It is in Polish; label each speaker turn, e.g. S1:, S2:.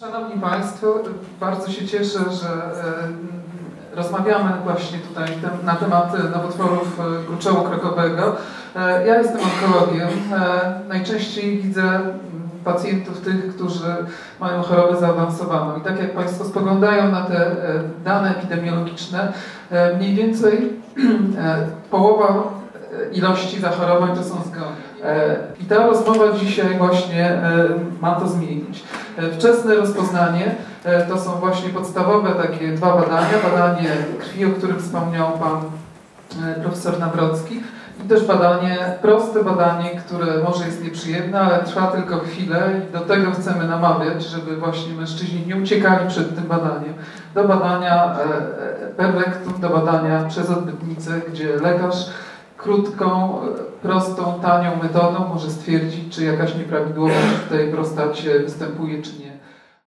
S1: Szanowni Państwo, bardzo się cieszę, że e, rozmawiamy właśnie tutaj na temat nowotworów e, gruczołu krakowego. E, Ja jestem onkologiem. E, Najczęściej widzę pacjentów tych, którzy mają chorobę zaawansowaną. I tak jak Państwo spoglądają na te e, dane epidemiologiczne, e, mniej więcej e, połowa e, ilości zachorowań to są. E, I ta rozmowa dzisiaj właśnie e, ma to zmienić. E, Wczesne rozpoznanie e, to są właśnie podstawowe takie dwa badania. Badanie krwi, o którym wspomniał Pan e, profesor Nawrocki i też badanie, proste badanie, które może jest nieprzyjemne, ale trwa tylko chwilę i do tego chcemy namawiać, żeby właśnie mężczyźni nie uciekali przed tym badaniem. Do badania e, e, per do badania przez odbytnicę, gdzie lekarz krótką, prostą, tanią metodą może stwierdzić, czy jakaś nieprawidłowość w tej prostacie występuje, czy nie.